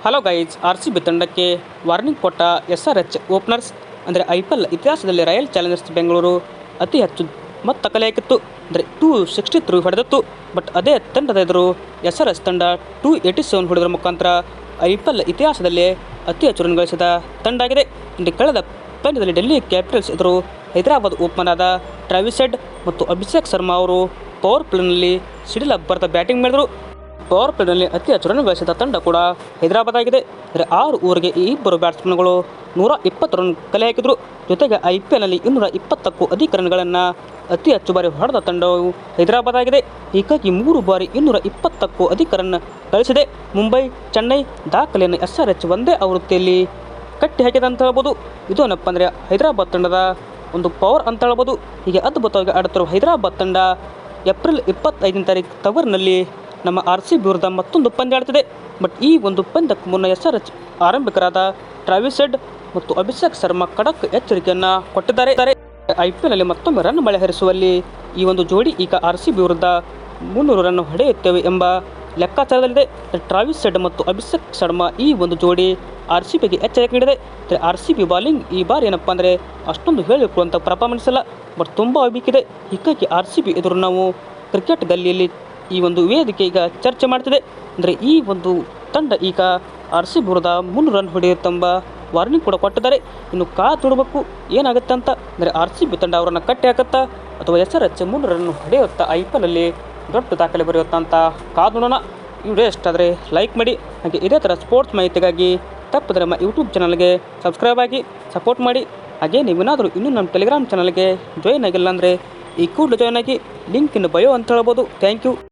Hello guys R C B ತಂಡಕ್ಕೆ warning ಕೊಟ್ಟ S R H openers ಅಂದರೆ I P L ಇತಿಹಾಸದಲ್ಲಿ royal Challengers Bengaluru ಅತಿ ಹೆಚ್ಚು ಮತ್ತು ಕಲೆಯಾಕಿತ್ತು ಅಂದರೆ ಟೂ ಸಿಕ್ಸ್ಟಿ ತ್ರೀ ಹೊಡೆದಿತ್ತು ಬಟ್ ಅದೇ ತಂಡದ ಎದುರು ಎಸ್ ಆರ್ ಎಸ್ ತಂಡ ಟೂ ಏಯ್ಟಿ ಸೆವೆನ್ ಹೊಡೆದ ಮುಖಾಂತರ ಐ ಪಿ ಎಲ್ ಇತಿಹಾಸದಲ್ಲಿ ಅತಿ ಹೆಚ್ಚು ರನ್ ಗಳಿಸಿದ ತಂಡ ಆಗಿದೆ ಇಂದು ಕಳೆದ ಪಂದ್ಯದಲ್ಲಿ ಡೆಲ್ಲಿ ಕ್ಯಾಪಿಟಲ್ಸ್ ಎದುರು ಹೈದರಾಬಾದ್ ಓಪನ್ ಆದ ಟ್ರಾವಿಸೆಡ್ ಮತ್ತು ಅಭಿಷೇಕ್ ಶರ್ಮಾ ಅವರು ಪವರ್ ಪ್ಲೇನಲ್ಲಿ ಸಿಡಿಲ ಅಬ್ಬರದ ಬ್ಯಾಟಿಂಗ್ ಮಾಡಿದರು ಪವರ್ ಪ್ಲೇನಲ್ಲಿ ಅತಿ ಹೆಚ್ಚು ಗಳಿಸಿದ ತಂಡ ಕೂಡ ಹೈದರಾಬಾದ್ ಆಗಿದೆ. ಆರು ಓವರ್ಗೆ ಈ ಇಬ್ಬರು ಬ್ಯಾಟ್ಸ್ಮನ್ಗಳು ನೂರ ಇಪ್ಪತ್ತು ರನ್ ಕಲೆ ಹಾಕಿದರು. ಜೊತೆಗೆ ಐ ಪಿ ಎಲ್ನಲ್ಲಿ ಇನ್ನೂರ ಇಪ್ಪತ್ತಕ್ಕೂ ಅಧಿಕ ರನ್ಗಳನ್ನು ಅತಿ ಹೆಚ್ಚು ಬಾರಿ ಹೊಡೆದ ತಂಡವು ಹೈದರಾಬಾದ್ ಆಗಿದೆ. ಹೀಗಾಗಿ ಮೂರು ಬಾರಿ ಇನ್ನೂರ ಇಪ್ಪತ್ತಕ್ಕೂ ಅಧಿಕ ರನ್ ಗಳಿಸಿದೆ. ಮುಂಬೈ, ಚೆನ್ನೈ ದಾಖಲೆಯನ್ನು ಎಸ್ ಆರ್ ಎಚ್ ಒಂದೇ ಆವೃತ್ತಿಯಲ್ಲಿ ಕಟ್ಟಿ ಹಾಕಿದೆ ಅಂತ ಹೇಳ್ಬೋದು. ಇದು ಏನಪ್ಪ ಅಂದರೆ ಹೈದರಾಬಾದ್ ತಂಡದ ಒಂದು ಪವರ್ ಅಂತ ಹೇಳ್ಬೋದು. ಹೀಗೆ ಅದ್ಭುತವಾಗಿ ಆಡುತ್ತಿರುವ ಹೈದರಾಬಾದ್ ತಂಡ ಏಪ್ರಿಲ್ ಇಪ್ಪತ್ತೈದನೇ ತಾರೀಕು ತವರಿನಲ್ಲಿ ನಮ್ಮ ಆರ್ ಸಿ ಬಿ ವಿರುದ್ಧ ಮತ್ತೊಂದು ಪಂದ್ಯ ಆಡ್ತಿದೆ ಬಟ್ ಈ ಒಂದು ಪಂದ್ಯಕ್ಕೆ ಮುನ್ನ ಎಸ್ ಆರ್ ಎಚ್ ಆರಂಭಿಕರಾದ ಟ್ರಾವಿಸ್ ಹೆಡ್ ಮತ್ತು ಅಭಿಷೇಕ್ ಶರ್ಮಾ ಖಡಕ್ ಎಚ್ಚರಿಕೆಯನ್ನು ಕೊಟ್ಟಿದ್ದಾರೆ. ಐ ಪಿ ಎಲ್ನಲ್ಲಿ ಮತ್ತೊಮ್ಮೆ ರನ್ ಮಳೆ ಹರಿಸುವಲ್ಲಿ ಈ ಒಂದು ಜೋಡಿ ಈಗ ಆರ್ ಸಿ ಬಿ ವಿರುದ್ಧ ಮುನ್ನೂರು ರನ್ ಹೊಡೆಯುತ್ತೇವೆ ಎಂಬ ಲೆಕ್ಕಾಚಾರದಲ್ಲಿದೆ. ಟ್ರಾವಿಸ್ ಶೆಡ್ ಮತ್ತು ಅಭಿಷೇಕ್ ಶರ್ಮಾ ಈ ಒಂದು ಜೋಡಿ ಆರ್ ಸಿ ಬಿಗೆ ಎಚ್ಚರಿಕೆ ನೀಡಿದೆ. ಆರ್ ಸಿ ಬಿ ಬಾಲಿಂಗ್ ಈ ಬಾರಿ ಏನಪ್ಪ ಅಂದರೆ ಅಷ್ಟೊಂದು ಹೇಳಿಕೊಳ್ಳುವಂಥ ಪರ್ಫಾರ್ಮೆನ್ಸ್ ಇಲ್ಲ. ಬಟ್ ತುಂಬ ಅಭಿಕ್ಕಿದೆ ಹೀಗಾಗಿ ಆರ್ ಸಿ ಬಿ ಎದುರು ನಾವು ಕ್ರಿಕೆಟ್ ಗಲ್ಲಿಯಲ್ಲಿ ಈ ಒಂದು ವೇದಿಕೆ ಈಗ ಚರ್ಚೆ ಮಾಡ್ತಿದೆ. ಅಂದರೆ ಈ ಒಂದು ತಂಡ ಈಗ ಆರ್ ಸಿ ಬಿ ವಿರುದ್ಧ ಮುನ್ನೂರು ರನ್ ಹೊಡೆಯುತ್ತೆಂಬ ವಾರ್ನಿಂಗ್ ಕೂಡ ಕೊಟ್ಟಿದ್ದಾರೆ. ಇನ್ನು ಕಾ ನೋಡಬೇಕು ಏನಾಗುತ್ತೆ ಅಂತ? ಅಂದರೆ ಆರ್ ಸಿ ಬಿ ತಂಡ ಅವರನ್ನು ಕಟ್ಟಿ ಹಾಕುತ್ತಾ ಅಥವಾ ಎಸ್ ಆರ್ ಎಚ್ ಮುನ್ನೂರು ರನ್ ಹೊಡೆಯುತ್ತಾ ಐ ಪಿ ಎಲಲ್ಲಿ ದೊಡ್ಡ ದಾಖಲೆ ಬರೆಯುತ್ತಂತ ಕಾದು ನೋಡೋಣ. ವಿಡಿಯೋ ಇಷ್ಟಾದರೆ ಲೈಕ್ ಮಾಡಿ. ಹಾಗೆ ಇದೇ ಥರ ಸ್ಪೋರ್ಟ್ಸ್ ಮಾಹಿತಿಗಾಗಿ ತಪ್ಪಿದ್ರೆ ನಮ್ಮ ಯೂಟ್ಯೂಬ್ ಚಾನಲ್ಗೆ ಸಬ್ಸ್ಕ್ರೈಬ್ ಆಗಿ ಸಪೋರ್ಟ್ ಮಾಡಿ. ಹಾಗೆ ನೀವೇನಾದರೂ ಇನ್ನೂ ನಮ್ಮ ಟೆಲಿಗ್ರಾಮ್ ಚಾನಲ್ಗೆ ಜಾಯ್ನ್ ಆಗಿಲ್ಲ ಅಂದರೆ ಈ ಕೂಡಲೇ ಜಾಯ್ನ್ ಆಗಿ ಲಿಂಕ್ ಇನ್ನು ಬಯೋ ಅಂತ ಹೇಳ್ಬೋದು. Thank you